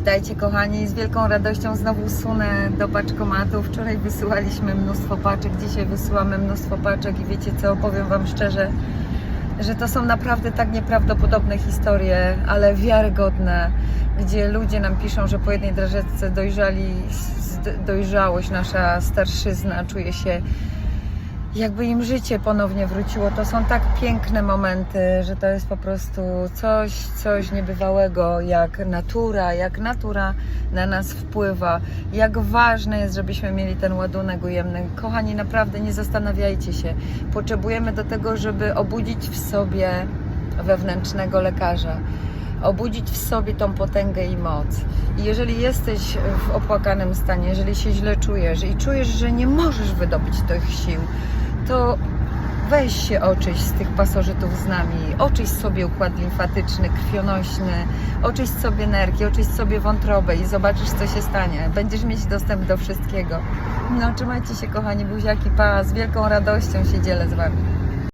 Witajcie kochani, z wielką radością znowu sunę do paczkomatu. Wczoraj wysyłaliśmy mnóstwo paczek, dzisiaj wysyłamy mnóstwo paczek i wiecie co, powiem Wam szczerze, że to są naprawdę tak nieprawdopodobne historie, ale wiarygodne, gdzie ludzie nam piszą, że po jednej drażetce dojrzali, dojrzałość, nasza starszyzna czuje się jakby im życie ponownie wróciło. To są tak piękne momenty, że to jest po prostu coś, coś niebywałego, jak natura, jak natura na nas wpływa, jak ważne jest, żebyśmy mieli ten ładunek ujemny. Kochani, naprawdę nie zastanawiajcie się. Potrzebujemy do tego, żeby obudzić w sobie wewnętrznego lekarza. Obudzić w sobie tą potęgę i moc. I jeżeli jesteś w opłakanym stanie, jeżeli się źle czujesz i czujesz, że nie możesz wydobyć tych sił, to weź się oczyść z tych pasożytów z nami, oczyść sobie układ limfatyczny, krwionośny, oczyść sobie nerki, oczyść sobie wątrobę i zobaczysz, co się stanie. Będziesz mieć dostęp do wszystkiego. No, trzymajcie się, kochani buziaki, pa, z wielką radością się dzielę z Wami.